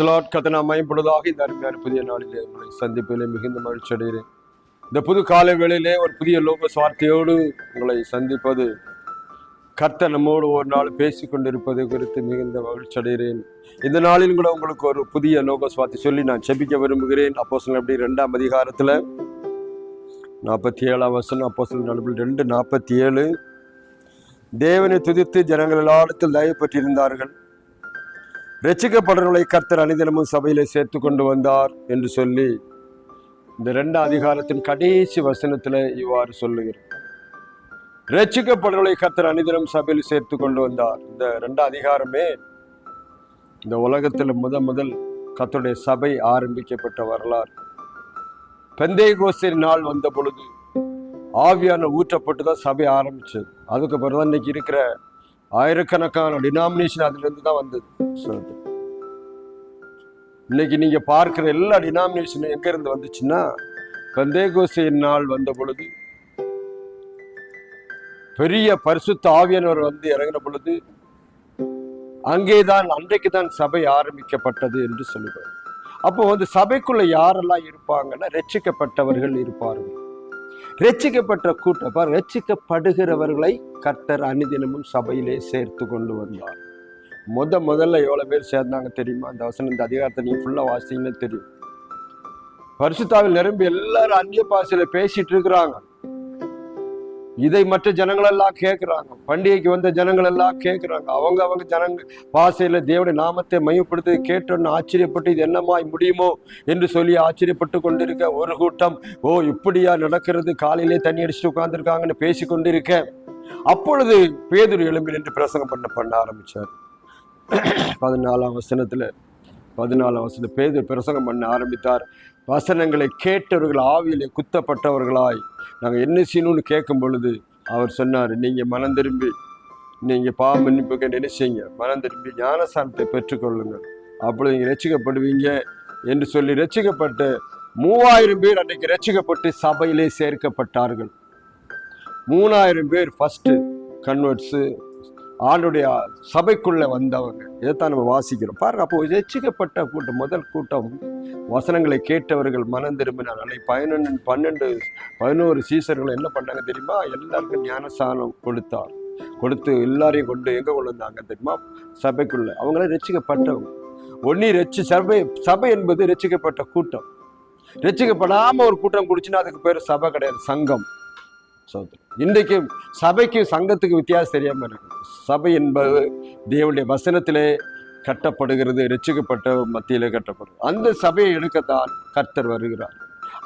பிரைஸ்லாட் கத்தனை அமையும் பொழுதாக இந்த அருமையான புதிய நாளிலே உங்களை சந்திப்பிலே மிகுந்த மகிழ்ச்சி அடைகிறேன். இந்த புது காலை வேளையிலே ஒரு புதிய லோக சுவார்த்தையோடு உங்களை சந்திப்பது கர்த்த நம்மோடு ஒரு நாள் பேசி கொண்டிருப்பது குறித்து மிகுந்த மகிழ்ச்சி அடைகிறேன். இந்த நாளில் கூட உங்களுக்கு ஒரு புதிய லோக சுவார்த்தை சொல்லி நான் செபிக்க விரும்புகிறேன். அப்போ அப்படி ரெண்டாம் அதிகாரத்தில் நாற்பத்தி ஏழாம் வருஷம் அப்போ நடுவில் ரெண்டு நாற்பத்தி ஏழு தேவனை துதித்து ஜனங்கள் எல்லாஇடத்தில் தயவு பெற்றிருந்தார்கள். ரட்சிக்கப்படுறவர்களை கர்த்தர் அனிதினமும் சபையிலே சேர்த்து கொண்டு வந்தார் என்று சொல்லி இந்த ரெண்டாம் அதிகாரத்தின் கடைசி வசனத்தில் இவ்வாறு சொல்லுகிறார் ரட்சிக்கப்படுறவர்களை கர்த்தர் அனிதினம் சபையில் சேர்த்து கொண்டு வந்தார். இந்த ரெண்டாம் அதிகாரமே இந்த உலகத்தில் முத முதல் கத்தருடைய சபை ஆரம்பிக்கப்பட்ட வரலாறு. பெந்தை கோஸ்தின் நாள் வந்த பொழுது ஆவியான ஊற்றப்பட்டு தான் சபை ஆரம்பிச்சது. அதுக்கு பிறகு தான் இன்னைக்கு இருக்கிற ஆயிரக்கணக்கான டினாமினேஷன் அதுலேருந்து தான் வந்தது. சொல்லிட்டு இன்னைக்கு நீங்க பார்க்குற எல்லா டினாமினேஷனும் எங்க இருந்து வந்துச்சுன்னா பந்தேகோசையின் நாள் வந்த பொழுது பெரிய பரிசுத்த ஆவியானவர் வந்து இறங்கின பொழுது அங்கேதான் அன்றைக்கு தான் சபை ஆரம்பிக்கப்பட்டது என்று சொல்லுவார். அப்போ வந்து சபைக்குள்ள யாரெல்லாம் இருப்பாங்கன்னா ரட்சிக்கப்பட்டவர்கள் இருப்பார்கள். ரட்சிக்கப்பட்ட கூட்டம். பார் ரட்சிக்கப்படுகிறவர்களை கர்த்தர் அனுதினமும் சபையிலே சேர்த்து கொண்டு வந்தார். முத முதல்ல எவ்வளோ பேர் சேர்ந்தாங்க தெரியுமா? அந்த வசனம் இந்த அதிகாரத்தை நீங்க ஃபுல்லாக வாசித்தீங்கன்னு தெரியும். பரிசுத்தாவில் நிரம்பி எல்லாரும் அந்நிய பாசையில் பேசிட்டு இருக்கிறாங்க. இதை மற்ற ஜனங்கள் எல்லாம் கேட்குறாங்க. பண்டிகைக்கு வந்த ஜனங்கள் எல்லாம் கேட்குறாங்க. அவங்க அவங்க ஜனங்க பாசையில் தேவனுடைய நாமத்தை மையப்படுத்தி கேட்டோன்னு ஆச்சரியப்பட்டு இது என்னமாய் முடியுமோ என்று சொல்லி ஆச்சரியப்பட்டு கொண்டிருக்க ஒரு கூட்டம் ஓ இப்படியா நடக்கிறது? காலையிலே தண்ணி அடிச்சுட்டு உட்காந்துருக்காங்கன்னு பேசி கொண்டிருக்க. அப்பொழுது பேதுரு எலும்பில் என்று பிரசங்கம் பண்ண பண்ண ஆரம்பித்தார் பதினாலாம் வசனத்தில் பதினாலாம் வசனம் பேதுரு பிரசங்கம் பண்ண ஆரம்பித்தார். வசனங்களை கேட்டவர்கள் ஆவியிலே குத்தப்பட்டவர்களாய். நாங்கள் என்ன செய்யணும்னு கேட்கும் பொழுது அவர் சொன்னார் நீங்கள் மனம் திரும்பி நீங்கள் பாவ மன்னிப்புக்கு நினைச்சிங்க மனம் திரும்பி ஞானஸ்தானத்தை பெற்றுக்கொள்ளுங்கள். அப்பொழுது நீங்கள் ரசிக்கப்படுவீங்க என்று சொல்லி ரட்சிக்கப்பட்டு மூவாயிரம் பேர் அன்னைக்கு ரசிக்கப்பட்டு சபையிலே சேர்க்கப்பட்டார்கள். மூணாயிரம் பேர் ஃபஸ்ட்டு கன்வெர்ட்ஸு ஆளுடைய சபைக்குள்ளே வந்தவங்க. இதைத்தான் நம்ம வாசிக்கிறோம். பாருங்க அப்போ ரட்சிக்கப்பட்ட கூட்டம் முதல் கூட்டம். வசனங்களை கேட்டவர்கள் மனம் திரும்பினார். அன்னைக்கு பதினொன்று பன்னெண்டு பதினோரு சீசர்கள் என்ன பண்ணாங்க தெரியுமா? எல்லாருக்கும் ஞானஸ்தானம் கொடுத்தார். கொடுத்து எல்லாரையும் கொண்டு எங்கே கொண்டு வந்தாங்க தெரியுமா? சபைக்குள்ளே. அவங்கள ரட்சிக்கப்பட்டவங்க ஒன்னி ரட்சி சபை சபை என்பது ரட்சிக்கப்பட்ட கூட்டம். ரட்சிக்கப்படாம ஒரு கூட்டம் குடிச்சுன்னா அதுக்கு பேர் சபை கிடையாது சங்கம். சோதரம் இன்றைக்கு சபைக்கு சங்கத்துக்கு வித்தியாசம் தெரியாமல் இருக்கு. சபை என்பது தேவனுடைய வசனத்திலே கட்டப்படுகிறது ரட்சிக்கப்பட்ட மத்தியிலே கட்டப்படும் அந்த சபையை எடுக்கத்தான் கர்த்தர் வருகிறார்.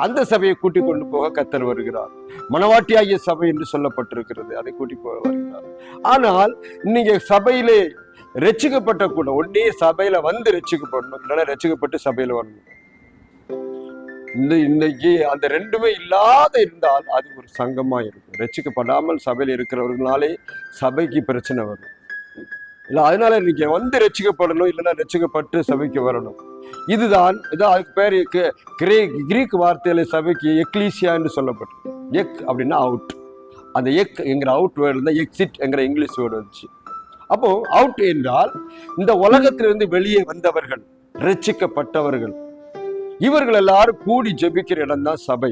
அந்த சபையை கூட்டிக் கொண்டு போக கர்த்தர் வருகிறார். மனவாட்டியாகிய சபை என்று சொல்லப்பட்டிருக்கிறது. அதை கூட்டி போக வருகிறார். ஆனால் இன்னைக்கு சபையிலே ரட்சிக்கப்பட்ட கூட ஒன்னே சபையில வந்து ரட்சிக்கப்படணும் இல்லைன்னா ரட்சிக்கப்பட்டு சபையில வரணும். இந்த இன்னைக்கு அந்த ரெண்டுமே இல்லாத இருந்தால் அது ஒரு சங்கமா இருக்கும். ரச்சிக்கப்படாமல் சபையில் இருக்கிறவர்களாலே சபைக்கு பிரச்சனை வரும். இல்லை அதனால இன்னைக்கு வந்து ரட்சிக்கப்படணும் இல்லைன்னா ரட்சிக்கப்பட்டு சபைக்கு வரணும். இதுதான் இதான் அதுக்கு பேர் கிரே கிரீக் வார்த்தையில சபைக்கு எக்லீசியா என்று சொல்லப்பட்டது. எக் அப்படின்னா அவுட். அந்த எக் என்கிற அவுட் வேர்டு தான் எக்ஸிட் என்கிற இங்கிலீஷ் வேர்டு வந்துச்சு. அப்போ அவுட் என்றால் இந்த உலகத்திலிருந்து வெளியே வந்தவர்கள் ரட்சிக்கப்பட்டவர்கள் இவர்கள் எல்லாரும் கூடி ஜெபிக்கிற இடம்தான் சபை.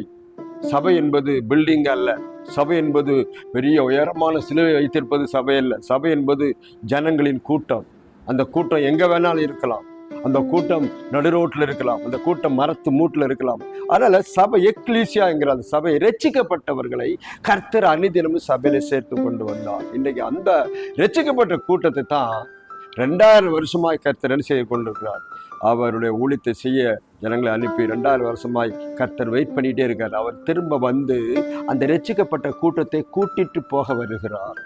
சபை என்பது பில்டிங் அல்ல. சபை என்பது பெரிய உயரமான சிலுவை வைத்திருப்பது சபை அல்ல. சபை என்பது ஜனங்களின் கூட்டம். அந்த கூட்டம் எங்கே வேணாலும் இருக்கலாம். அந்த கூட்டம் நடுரோட்டில் இருக்கலாம். அந்த கூட்டம் மரத்து மூட்டில் இருக்கலாம். அதனால் சபை எக்லீசியாங்கிற அந்த சபை ரட்சிக்கப்பட்டவர்களை கர்த்தர் அணிதினமும் சபையில் சேர்த்து கொண்டு வந்தார். இன்றைக்கி அந்த ரட்சிக்கப்பட்ட கூட்டத்தை தான் ரெண்டாயிரம் வருஷமாய் கர்த்தர் என்ன செய்து கொண்டிருக்கிறார்? அவருடைய ஊழியத்தை செய்ய ஜனங்களை அனுப்பி ரெண்டாயிரம் வருஷமாய் கர்த்தர் வெயிட் பண்ணிட்டே இருக்கார். அவர் திரும்ப வந்து அந்த ரட்சிக்கப்பட்ட கூட்டத்தை கூட்டிட்டு போக வருகிறார்.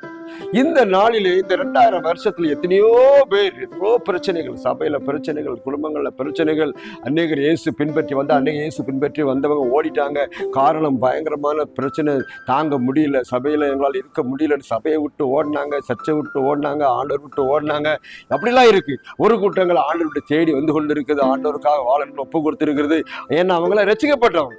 இந்த நாளிலே இந்த ரெண்டாயிரம் வருஷத்துல எத்தனையோ பேர் எத்தனையோ பிரச்சனைகள் சபையில பிரச்சனைகள் குடும்பங்கள்ல பிரச்சனைகள் அநேகர் இயேசு பின்பற்றி வந்த அன்னைக்கு இயேசு பின்பற்றி வந்தவங்க ஓடிட்டாங்க. காரணம் பயங்கரமான பிரச்சனை. தாங்க முடியல. சபையில எங்களால் இருக்க முடியலன்னு சபையை விட்டு ஓடினாங்க சர்ச்சை விட்டு ஓடினாங்க ஆண்டவர் விட்டு ஓடினாங்க. அப்படிலாம் இருக்கு. ஒரு கூட்டங்கள் ஆண்டவர் விட்டு தேடி வந்து கொண்டு இருக்குது ஆண்டவருக்காக வாழணும்னு ஒப்பு கொடுத்துருக்கிறது. ஏன்னா அவங்கள ரசிக்கப்பட்டவங்க.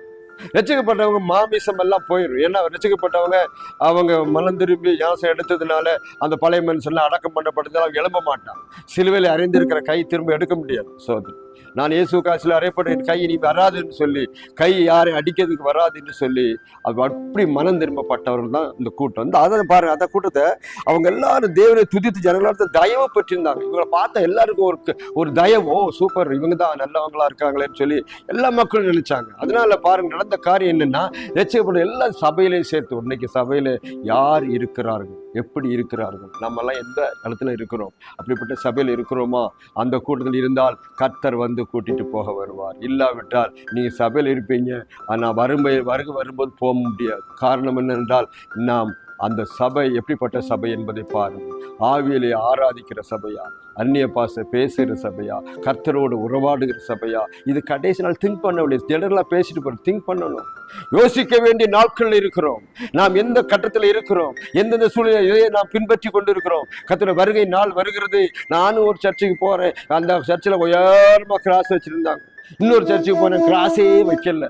ரசிக்கப்பட்டவங்க மாமிசம் எல்லாம் போயிடும் ஏன்னா ரசிக்கப்பட்டவங்க அவங்க மனம் திரும்பி யாசம் எடுத்ததுனால அந்த பழைய மனுஷன்லாம் அடக்கம் பண்ணப்பட்டதால் அவங்க எழும்ப மாட்டான். சிலுவையில் அறிந்திருக்கிற கை திரும்ப எடுக்க முடியாது. சோதனை. நான் இயேசு காசில் அறையப்பட்ட கை நீ வராதுன்னு சொல்லி கை யாரை அடிக்கிறதுக்கு வராதுன்னு சொல்லி அது அப்படி மனம் திரும்பப்பட்டவர்கள் தான் இந்த கூட்டம். வந்து அதை பாருங்க அந்த கூட்டத்தை அவங்க எல்லாரும் தேவனை துதித்து ஜனங்களால் தயவு பெற்றிருந்தாங்க. இவங்களை பார்த்த எல்லாருக்கும் ஒரு ஒரு தயவோ சூப்பர் இவங்க தான் நல்லவங்களா இருக்காங்களேன்னு சொல்லி எல்லா மக்களும் நினைச்சாங்க. அதனால பாருங்க நடந்த காரியம் என்னன்னா ரசிக்கப்பட்ட எல்லா சபையிலையும் சேர்த்து இன்னைக்கு சபையில யார் இருக்கிறார்கள்? எப்படி இருக்கிறார்கள்? நம்மெல்லாம் எந்த இடத்துல இருக்கிறோம்? அப்படிப்பட்ட சபையில் இருக்கிறோமா? அந்த கூட்டத்தில் இருந்தால் கர்த்தர் வந்து கூட்டிட்டு போக வருவார். இல்லாவிட்டால் நீங்கள் சபையில் இருப்பீங்க. ஆனால் வரும்போது வருக வரும்போது போக முடியாது. காரணம் என்னென்றால் நாம் அந்த சபை எப்படிப்பட்ட சபை என்பதை பாருங்கள் ஆவியலை ஆராதிக்கிற சபையா? அந்நிய பாச பேசுகிற சபையா? கர்த்தரோடு உறவாடுகிற சபையா? இது கடைசி நாள் திங்க் பண்ண முடியாது ஜெனரலாக பேசிட்டு போகிறோம் திங்க் பண்ணணும். யோசிக்க வேண்டிய நாட்கள் இருக்கிறோம். நாம் எந்த கட்டத்தில் இருக்கிறோம்? எந்தெந்த சூழ்நிலையை நாம் பின்பற்றி கொண்டு இருக்கிறோம் கத்திர வருகை நாள் வருகிறது. நானும் ஒரு சர்ச்சுக்கு போகிறேன் அந்த சர்ச்சில் உயரமாக கிராஸ் வச்சுருந்தாங்க. இன்னொரு சர்ச்சுக்கு போனேன். கிராஸே வைக்கல.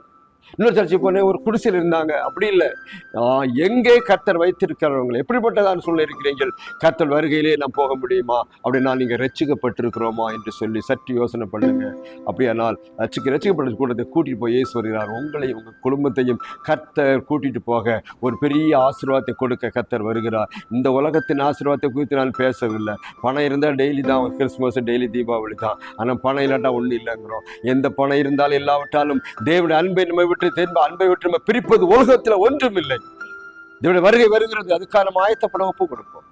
இன்னொரு சர்ச்சை போனேன் ஒரு குடிசையில் இருந்தாங்க. அப்படி இல்லை. எங்கே கர்த்தர் வைத்திருக்கிறவங்களை எப்படிப்பட்டதான் சொல்ல இருக்கிறீர்கள்? கர்த்தர் வருகையிலே நான் போக முடியுமா? அப்படின்னா நீங்கள் ரட்சிக்கப்பட்டிருக்கிறோமா என்று சொல்லி சற்று யோசனை பண்ணுங்க. அப்படியானால் ரட்சிக்க ரட்சிக்கப்பட்ட கூட்டத்தை கூட்டிட்டு போய் ஏசு வருகிறார். உங்களையும் உங்கள் குடும்பத்தையும் கர்த்தர் கூட்டிட்டு போக ஒரு பெரிய ஆசீர்வாதத்தை கொடுக்க கர்த்தர் வருகிறார். இந்த உலகத்தின் ஆசீர்வாதத்தை குறித்து நான் பேசவில்லை. பணம் இருந்தால் டெய்லி தான் கிறிஸ்துமஸ் டெய்லி தீபாவளி தான். ஆனால் பணம் இல்லாட்டா ஒன்றும் இல்லைங்கிறோம். எந்த பணம் இருந்தாலும் இல்லாவிட்டாலும் தேவனுடைய அன்பை நம்ம விட்டு தேர்ந்த அன்பை விட்டு நம்ம பிரிப்பது உலகத்தில் ஒன்றும் இல்லை தேவனுடைய வருகை வருகிறது. அதுக்கான ஆயத்தப்பட ஒப்பு கொடுப்போம்.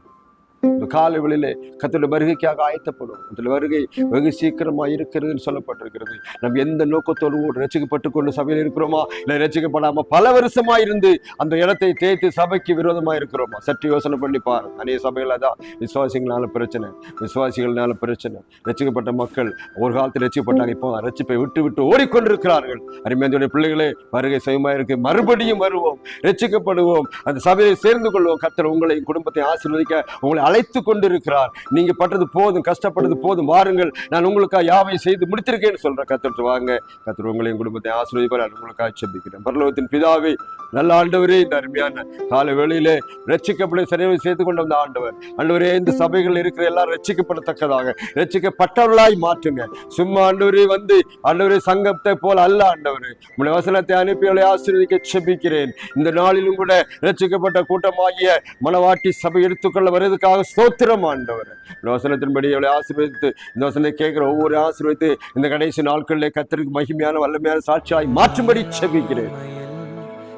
இந்த காலை வெளியிலே கத்தோட வருகைக்காக ஆயத்தப்படும். அதில் வருகை வெகு சீக்கிரமாக இருக்கிறதுன்னு சொல்லப்பட்டிருக்கிறது. நம்ம எந்த நோக்கத்தோடு ரசிக்கப்பட்டு கொண்டு சபையில் இருக்கிறோமா? இல்லை ரசிக்கப்படாமல் பல வருஷமாக இருந்து அந்த இடத்தை தேய்த்து சபைக்கு விரோதமாக இருக்கிறோமா? சற்று யோசனை பண்ணி பாரு அநேக சபையில் தான் விசுவாசிகள்னால பிரச்சனை விசுவாசிகள்னால பிரச்சனை. ரசிக்கப்பட்ட மக்கள் ஒரு காலத்தில் ரசிக்கப்பட்டாங்க இப்போ ரசிப்பை விட்டு விட்டு ஓடிக்கொண்டிருக்கிறார்கள். அருமையான பிள்ளைகளே வருகை சுயமாக இருக்கு. மறுபடியும் வருவோம் ரசிக்கப்படுவோம் அந்த சபையை சேர்ந்து கொள்வோம். கத்தர் உங்களை குடும்பத்தை ஆசீர்வதிக்க உங்களை அழைத்து கொண்டிருக்கிறார். நீங்க பட்டது போதும் கஷ்டப்பட்டது போதும் வாருங்கள். நான் உங்களுக்காக யாவை செய்து முடித்திருக்கேன்னு சொல்றேன் கத்திரத்து வாங்க. கத்திர உங்களையும் குடும்பத்தை ஆசிரியப்பார் உங்களுக்காக செபிக்கிறேன். பரலோகத்தின் பிதாவை நல்ல ஆண்டவரே இந்த அருமையான கால வேளையிலே ரட்சிக்கப்பட சரியாக செய்து கொண்டு வந்த ஆண்டவர். ஆண்டவரே இந்த சபைகள் இருக்கிற எல்லாம் ரட்சிக்கப்படத்தக்கதாக ரட்சிக்கப்பட்டவர்களாய் மாற்றுங்க. சும்மா ஆண்டவரே வந்து ஆண்டவரே சங்கத்தை போல அல்ல ஆண்டவர். உங்களுடைய வசனத்தை அனுப்பியவளை ஆசீர்வதிக்க செபிக்கிறேன். இந்த நாளிலும் கூட ரட்சிக்கப்பட்ட கூட்டமாகிய மனவாட்டி சபை எடுத்துக்கொள்ள வருவதற்காக ஸ்தோத்திரம் ஆண்டவர். இந்த வசனத்தின்படி எவ்வளோ ஆசீர்வதித்து இந்த வசனத்தை கேட்குற ஒவ்வொரு ஆசீர்வதித்து இந்த கடைசி நாட்களிலே கத்தருக்கு மகிமையான வல்லமையான சாட்சியாய் மாற்றும்படி செபிக்கிறேன்.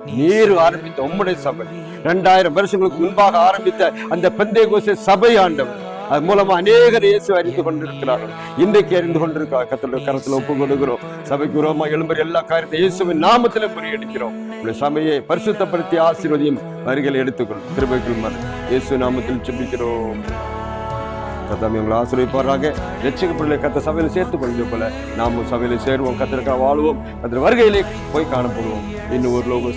நீர் ஆரம்பித்த உம்முடைய சபை. ரெண்டாயிரம் வருஷங்களுக்கு முன்பாக ஆரம்பித்த அந்த பெந்தை கோச சபை ஆண்டவர். அது மூலமா அநேகர் இயேசு அறிந்து கொண்டிருக்கிறார்கள் இன்றைக்கு அறிந்து கொண்டிருக்கிறார் கத்தோட கரத்தில் ஒப்பு கொடுக்கிறோம் சபைக்கு உரமா எழும்புற எல்லா காரியத்தை இயேசுவின் நாமத்தில் முறியடிக்கிறோம். உங்களுடைய சபையை பரிசுத்தப்படுத்தி ஆசீர்வதியும் வருகையில் எடுத்துக்கொள்ளும் திருமைக்குள் மறு இயேசு நாமத்தில் செபிக்கிறோம் கத்தாமி உங்களை ஆசிரியப்பாராக ரட்சிக்கப்படலை கத்த சபையில் சேர்த்து கொள்வது போல நாமும் சபையில் சேருவோம். கத்திற்காக வாழ்வோம். கத்திர வருகையிலே போய் காணப்படுவோம். இன்னும் ஒரு லோக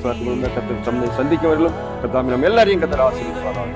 கத்திர சந்தை சந்திக்க வரலும் கத்தாமி நம்ம எல்லாரையும் கத்திர ஆசிரியப்பாராக